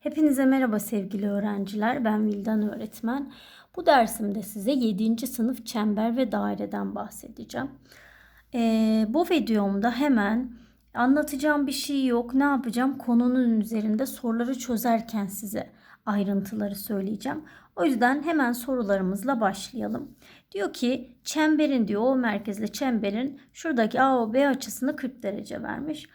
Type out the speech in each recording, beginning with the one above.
Hepinize merhaba sevgili öğrenciler. Ben Vildan öğretmen. Bu dersimde size 7. sınıf çember ve daireden bahsedeceğim. Ee, bu videomda hemen anlatacağım bir şey yok. Ne yapacağım? Konunun üzerinde soruları çözerken size ayrıntıları söyleyeceğim. O yüzden hemen sorularımızla başlayalım. Diyor ki çemberin diyor o merkezli çemberin şuradaki AOB açısını 40 derece vermiş.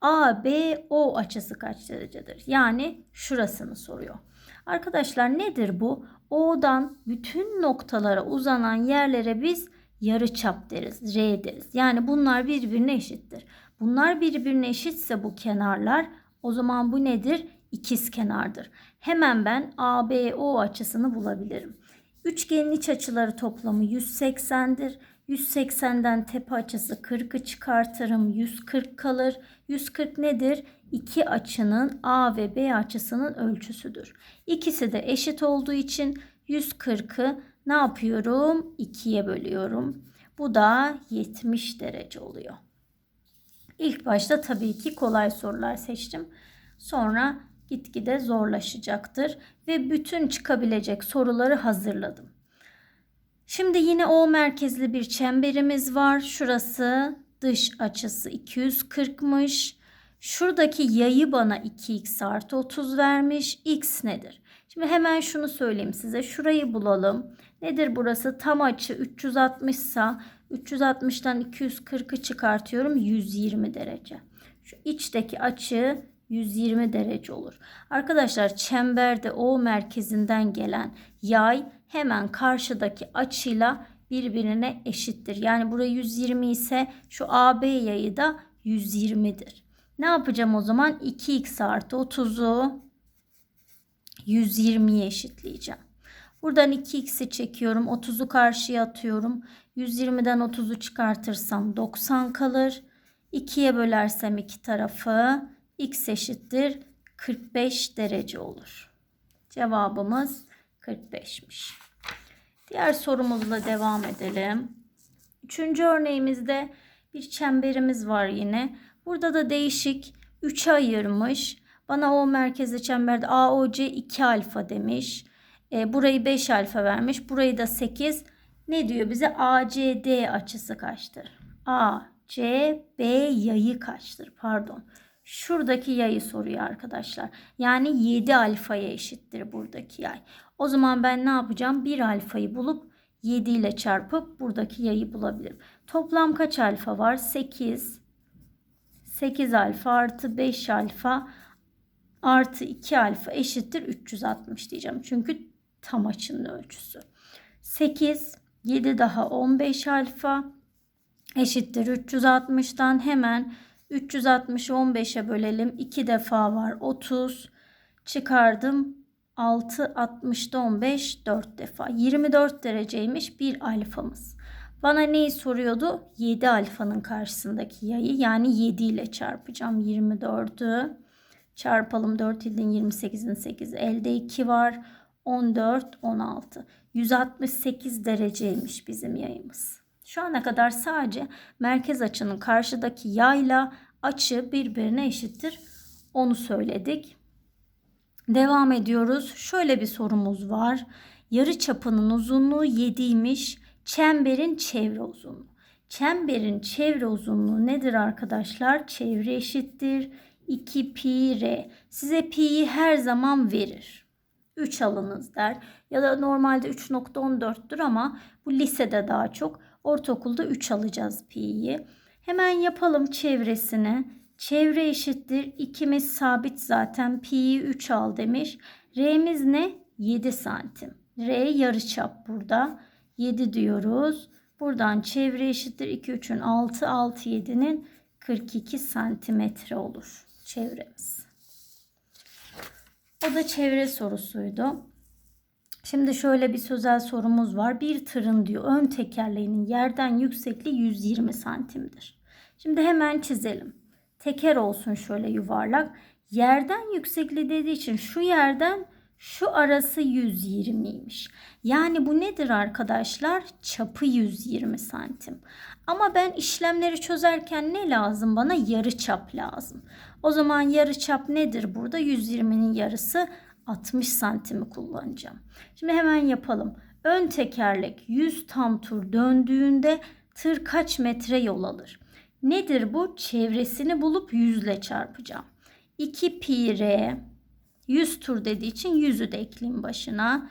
ABO açısı kaç derecedir? Yani şurasını soruyor. Arkadaşlar nedir bu? O'dan bütün noktalara uzanan yerlere biz yarıçap deriz, R deriz. Yani bunlar birbirine eşittir. Bunlar birbirine eşitse bu kenarlar o zaman bu nedir? İkiz kenardır. Hemen ben ABO açısını bulabilirim. Üçgenin iç açıları toplamı 180'dir. 180'den tepe açısı 40'ı çıkartırım. 140 kalır. 140 nedir? İki açının A ve B açısının ölçüsüdür. İkisi de eşit olduğu için 140'ı ne yapıyorum? 2'ye bölüyorum. Bu da 70 derece oluyor. İlk başta tabii ki kolay sorular seçtim. Sonra gitgide zorlaşacaktır ve bütün çıkabilecek soruları hazırladım. Şimdi yine O merkezli bir çemberimiz var. Şurası dış açısı 240'mış. Şuradaki yayı bana 2x artı 30 vermiş. X nedir? Şimdi hemen şunu söyleyeyim size. Şurayı bulalım. Nedir burası? Tam açı 360 sa 360'tan 240'ı çıkartıyorum. 120 derece. Şu içteki açı 120 derece olur. Arkadaşlar çemberde O merkezinden gelen yay hemen karşıdaki açıyla birbirine eşittir. Yani burası 120 ise şu AB yayı da 120'dir. Ne yapacağım o zaman? 2x artı 30'u 120'ye eşitleyeceğim. Buradan 2x'i çekiyorum. 30'u karşıya atıyorum. 120'den 30'u çıkartırsam 90 kalır. 2'ye bölersem iki tarafı x eşittir 45 derece olur. Cevabımız 45'miş. Diğer sorumuzla devam edelim. Üçüncü örneğimizde bir çemberimiz var yine. Burada da değişik 3'e ayırmış. Bana o merkezli çemberde AOC 2 alfa demiş. E, burayı 5 alfa vermiş. Burayı da 8. Ne diyor bize? ACD açısı kaçtır? ACB yayı kaçtır? Pardon. Şuradaki yayı soruyor arkadaşlar. Yani 7 alfaya eşittir buradaki yay. O zaman ben ne yapacağım? 1 alfayı bulup 7 ile çarpıp buradaki yayı bulabilirim. Toplam kaç alfa var? 8. 8 alfa artı 5 alfa artı 2 alfa eşittir 360 diyeceğim. Çünkü tam açının ölçüsü. 8, 7 daha 15 alfa eşittir 360'dan hemen 360'ı 15'e bölelim. 2 defa var 30. Çıkardım. 6, 60'da 15, 4 defa. 24 dereceymiş bir alfamız. Bana neyi soruyordu? 7 alfanın karşısındaki yayı. Yani 7 ile çarpacağım. 24'ü çarpalım. 4 ilden 28'in 8. Elde 2 var. 14, 16. 168 dereceymiş bizim yayımız. Şu ana kadar sadece merkez açının karşıdaki yayla açı birbirine eşittir. Onu söyledik. Devam ediyoruz. Şöyle bir sorumuz var. Yarı çapının uzunluğu 7'ymiş. Çemberin çevre uzunluğu. Çemberin çevre uzunluğu nedir arkadaşlar? Çevre eşittir 2 pi r. Size pi'yi her zaman verir. 3 alınız der. Ya da normalde 3.14'tür ama bu lisede daha çok. Ortaokulda 3 alacağız pi'yi. Hemen yapalım çevresini. Çevre eşittir. İkimiz sabit zaten. Pi'yi 3 al demiş. R'miz ne? 7 santim. R yarıçap burada. 7 diyoruz. Buradan çevre eşittir. 2 3'ün 6 6 7'nin 42 santimetre olur çevremiz. O da çevre sorusuydu. Şimdi şöyle bir sözel sorumuz var. Bir tırın diyor ön tekerleğinin yerden yüksekliği 120 santimdir. Şimdi hemen çizelim. Teker olsun şöyle yuvarlak. Yerden yüksekliği dediği için şu yerden Şu arası 120'ymiş. Yani bu nedir arkadaşlar? Çapı 120 santim. Ama ben işlemleri çözerken ne lazım bana? Yarı çap lazım. O zaman yarı çap nedir burada? 120'nin yarısı 60 santimi kullanacağım. Şimdi hemen yapalım. Ön tekerlek 100 tam tur döndüğünde tır kaç metre yol alır? Nedir bu? Çevresini bulup 100 ile çarpacağım. 2 pi r 100 tur dediği için 100'ü de ekleyeyim başına.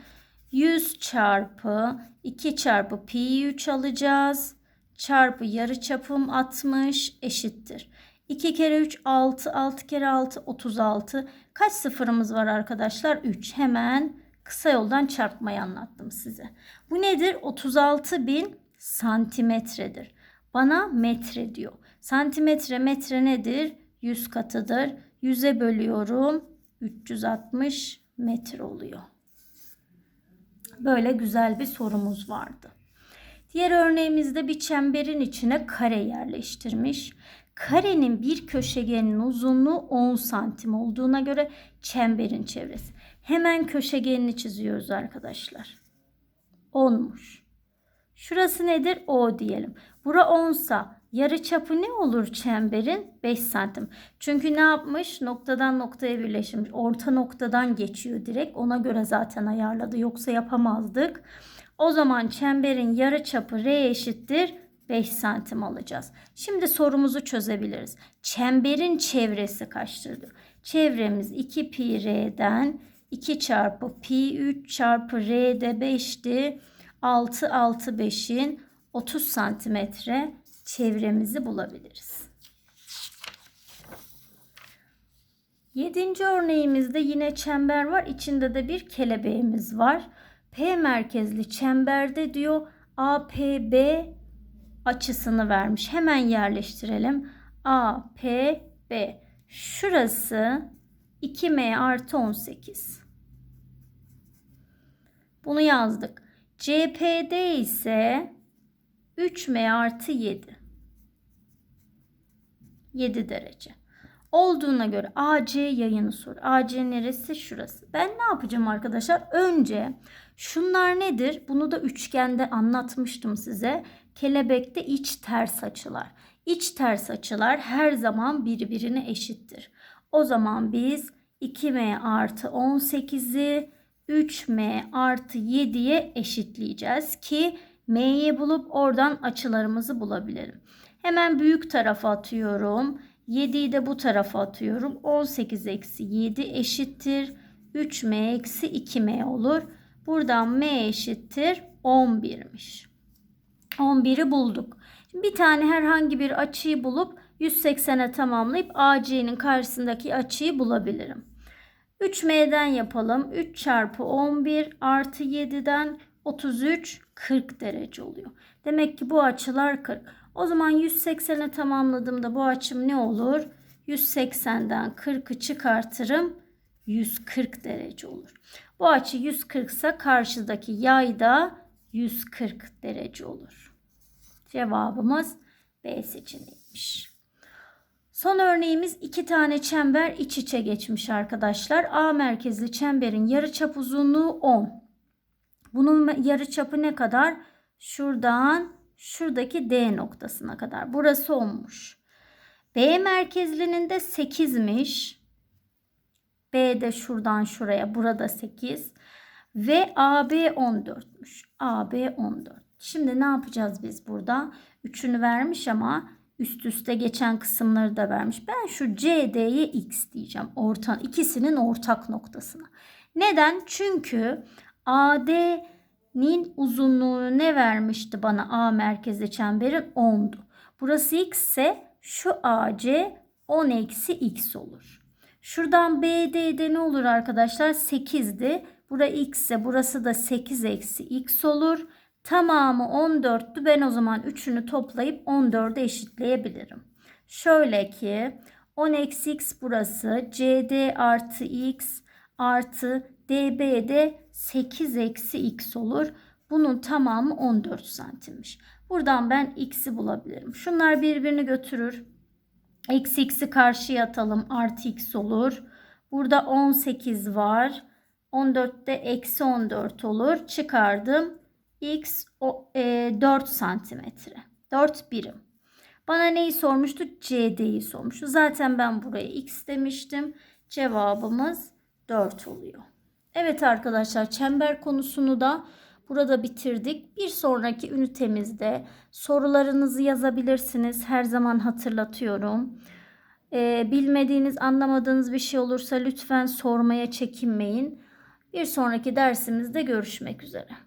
100 çarpı 2 çarpı pi 3 alacağız. Çarpı yarı çapım 60 eşittir. 2 kere 3 6 6 kere 6 36. Kaç sıfırımız var arkadaşlar? 3. Hemen kısa yoldan çarpmayı anlattım size. Bu nedir? 36 bin santimetredir. Bana metre diyor. Santimetre metre nedir? 100 katıdır. 100'e bölüyorum. 360 metre oluyor. Böyle güzel bir sorumuz vardı. Diğer örneğimizde bir çemberin içine kare yerleştirmiş. Karenin bir köşegenin uzunluğu 10 santim olduğuna göre çemberin çevresi. Hemen köşegenini çiziyoruz arkadaşlar. 10'muş. Şurası nedir? O diyelim. Bura 10 sa yarı çapı ne olur çemberin? 5 santim. Çünkü ne yapmış? Noktadan noktaya birleşmiş. Orta noktadan geçiyor direkt. Ona göre zaten ayarladı. Yoksa yapamazdık. O zaman çemberin yarı çapı R eşittir 5 santim alacağız. Şimdi sorumuzu çözebiliriz. Çemberin çevresi kaçtır diyor. Çevremiz 2 pi r'den 2 çarpı pi 3 çarpı r de 5'ti. 6 6 5'in 30 santimetre çevremizi bulabiliriz. Yedinci örneğimizde yine çember var. İçinde de bir kelebeğimiz var. P merkezli çemberde diyor APB açısını vermiş. Hemen yerleştirelim. APB. Şurası 2M artı 18. Bunu yazdık. CPD ise 3M artı 7. 7 derece. Olduğuna göre AC yayını sor. AC neresi? Şurası. Ben ne yapacağım arkadaşlar? Önce şunlar nedir? Bunu da üçgende anlatmıştım size. Kelebekte iç ters açılar. İç ters açılar her zaman birbirine eşittir. O zaman biz 2M artı 18'i 3M artı 7'ye eşitleyeceğiz ki M'yi bulup oradan açılarımızı bulabilirim. Hemen büyük tarafa atıyorum. 7'yi de bu tarafa atıyorum. 18 eksi 7 eşittir. 3M eksi 2M olur. Buradan M eşittir 11'miş. 11'i bulduk. Bir tane herhangi bir açıyı bulup 180'e tamamlayıp AC'nin karşısındaki açıyı bulabilirim. 3M'den yapalım. 3 çarpı 11 artı 7'den 33 40 derece oluyor. Demek ki bu açılar 40. O zaman 180'e tamamladığımda bu açım ne olur? 180'den 40'ı çıkartırım. 140 derece olur. Bu açı 140 ise karşıdaki yay da 140 derece olur. Cevabımız B seçeneğiymiş. Son örneğimiz iki tane çember iç içe geçmiş arkadaşlar. A merkezli çemberin yarıçap uzunluğu 10. Bunun yarıçapı ne kadar? Şuradan şuradaki D noktasına kadar. Burası 10'muş. B merkezlinin de 8'miş. B de şuradan şuraya. Burada 8. Ve AB 14'müş. AB 14. Şimdi ne yapacağız biz burada? Üçünü vermiş ama üst üste geçen kısımları da vermiş. Ben şu CD'ye X diyeceğim. Orta, ikisinin ortak noktasına. Neden? Çünkü AD'nin uzunluğunu ne vermişti bana A merkezli çemberin 10'du. Burası X ise şu AC 10 eksi X olur. Şuradan BD'de ne olur arkadaşlar? 8'di. Bura X ise burası da 8 eksi X olur. Tamamı 14'tü. Ben o zaman 3'ünü toplayıp 14'e eşitleyebilirim. Şöyle ki 10 eksi x burası. CD artı x artı db de 8 eksi x olur. Bunun tamamı 14 santimmiş. Buradan ben x'i bulabilirim. Şunlar birbirini götürür. Eksi x'i karşıya atalım. Artı x olur. Burada 18 var. 14'te eksi 14 olur. Çıkardım. X o, e, 4 santimetre. 4 birim. Bana neyi sormuştu? CD'yi sormuştu. Zaten ben buraya X demiştim. Cevabımız 4 oluyor. Evet arkadaşlar çember konusunu da burada bitirdik. Bir sonraki ünitemizde sorularınızı yazabilirsiniz. Her zaman hatırlatıyorum. Ee, bilmediğiniz, anlamadığınız bir şey olursa lütfen sormaya çekinmeyin. Bir sonraki dersimizde görüşmek üzere.